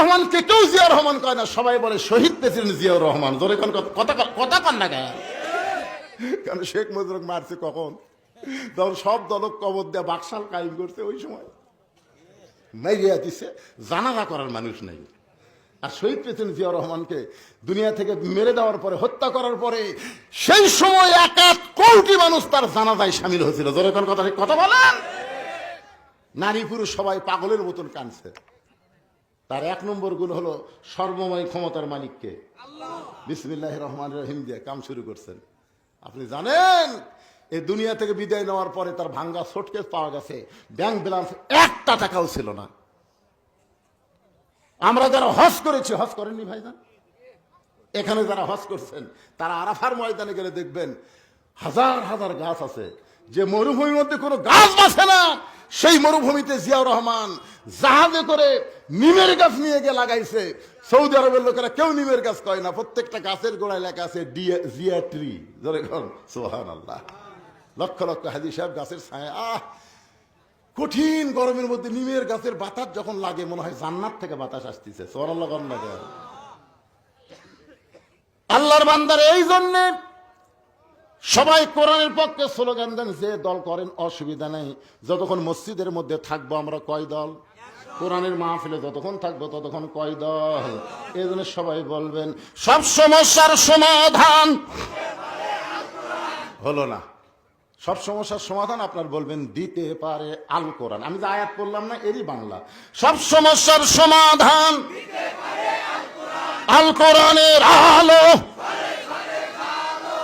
রহমানকে কেউ জিয়াউর রহমান কয় না, সবাই বলে শহীদ প্রেসিডেন্ট জিয়াউর রহমান। ধরে কোন কথা- কথা কন না কেন? কারণ শেখ মুজিবুর মারছে কখন? তখন সব দলক কবর দেয়া বাকশাল কায়েম করছে ওই সময়। মাইরিয়া দিছে, জানাজা করার মানুষ নেই। আর শহীদ প্রেসিডেন্ট জিয়াউর রহমানকে দুনিয়া থেকে মেরে দেওয়ার পরে, হত্যা করার পরে, সেই সময় এক এক কোটি মানুষ তার জানাজায় সামিল হয়েছিল। জোরে কোন কথা? কথা বলেন? নারী পুরুষ সবাই পাগলের মতন কানছে তার এক নম্বর গুণ হলো সর্বময় ক্ষমতার মালিককে। বিসমিল্লাহ রহমান রহিম দিয়ে কাম শুরু করছেন। আপনি জানেন এই দুনিয়া থেকে বিদায় নেওয়ার পরে তার ভাঙ্গা শোটকেস পাওয়া গেছে। ব্যাংক ব্যালেন্স একটা টাকাও ছিল না। আমরা যারা হজ করেছি, হজ করেননি ভাইজান? এখানে যারা হজ করছেন, তারা আরাফার ময়দানে গেলে দেখবেন হাজার হাজার গাছ আছে। যে মরুভূমির মধ্যে কোনো গাছ বাঁচে না, সেই মরুভূমিতে জিয়াউর রহমান জাহাজে করে নিমের গাছ নিয়ে গিয়ে লাগাইছে। সৌদি আরবের লোকেরা কেউ নিমের গাছ কয় না, প্রত্যেকটা গাছের গোড়ায় লেখা আছে সোহান আল্লাহ লক্ষ লক্ষ হাজি সাহেব গাছের ছায়া, আহ! কঠিন গরমের মধ্যে নিমের গাছের বাতাস যখন লাগে, মনে হয় জান্নাত থেকে বাতাস আসতেছে। সোহান লাগে আল্লাহর বান্দার এই জন্য সবাই কোরআনের পক্ষে স্লোগান দেন, যে দল করেন, অসুবিধা নেই। যতক্ষণ মসজিদের মধ্যে থাকব আমরা কয় দল? কোরআনের মাহফিলে যতক্ষণ থাকব ততক্ষণ কয় দল? এই জন্য সবাই বলবেন, সব সমস্যার সমাধান হলো না। সব সমস্যার সমাধান আপনার বলবেন, দিতে পারে আল কোরআন আমি যে আয়াত করলাম না, এরই বাংলা। সব সমস্যার সমাধান আল কোরআনের আলো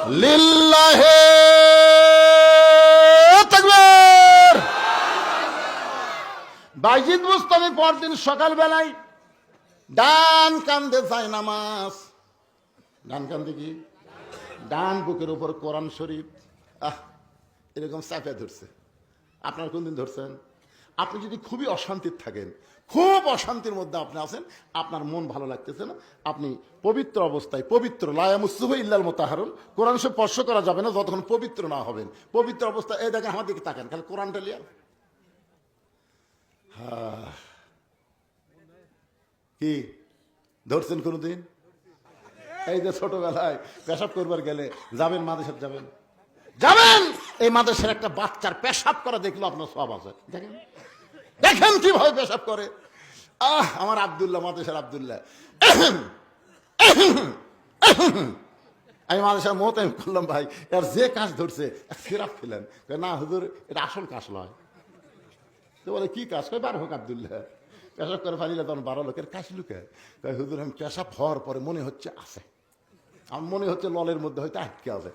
লিল্লাহে তাকবীর। বাইজিদ মুস্তামি পরদিন সকালবেলায় ডান কান্দে যায় নামাজ। ডান কান্দে কি? ডান বুকের উপর কোরআন শরীফ। আহ, এরকম চাপে ধরছে। আপনার কোনদিন ধরছেন? আপনি যদি খুবই অশান্তির থাকেন, খুব অশান্তির মধ্যে আপনি আছেন, আপনার মন ভালো লাগতেছে না। আপনি পবিত্র অবস্থায়, পবিত্র, লায়া মুসুফ ইল্লাল মোতাহারুন। কোরআন সে স্পর্শ করা যাবে না যতক্ষণ পবিত্র না হবেন। পবিত্র অবস্থায়, এই দেখেন আমার দিকে তাকান, খালি কোরআনটা লিয়া হ্যাঁ। কি? ধরছেন কোনোদিন? এই যে ছোটবেলায় পেশাব করবার গেলে যাবেন মাদেশের যাবেন। যাবেন! এই মাদেশের একটা বাচ্চার পেশাব করা দেখল আপনার সব আছে। দেখেন? দেখেন কীভাবে পেশাব করে। আহ, আমার আবদুল্লাহ মাদেশের আবদুল্লাহ। আমি মাদেশের মত আমি করলাম, ভাই, এর যে কাজ ধরছে সিরাপ খেলেন। না, হুজুর, এটা আসল কাজ নয়। তো বলে, কি কাজ? কয়, বার হোক আবদুল্লাহ। পেশাব করে ফালিলে, তখন বারো লোকের কাজ লুকে কয়, হুজুর, আমি পেশাব হওয়ার পরে মনে হচ্ছে আছে। আমার মনে হচ্ছে ললের মধ্যে হয়তো আটকে আছে।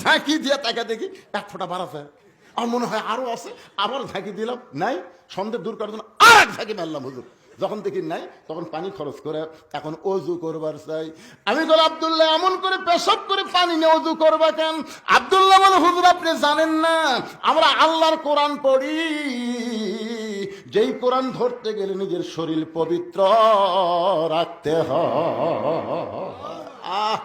ঝাঁকি দিয়ে তাকে দেখি এক ফোঁটা বাড়াছে আমার মনে হয় আরও আছে, আবার ঝাঁকি দিলাম, নাই, সন্দেহ দূর করার জন্য আর এক ঝাঁকি মারলাম হুজুর। যখন দেখি নাই, তখন পানি খরচ করে এখন অজু করবার চাই। আমি বলে, আবদুল্লাহ, এমন করে পেশাব করে পানি নিয়ে অজু করবা কেন? আবদুল্লাহ বলে, হুজুর, আপনি জানেন না, আমরা আল্লাহর কোরআন পড়ি। যেই কোরআন ধরতে গেলে নিজের শরীর পবিত্র রাখতে হয়। আহ!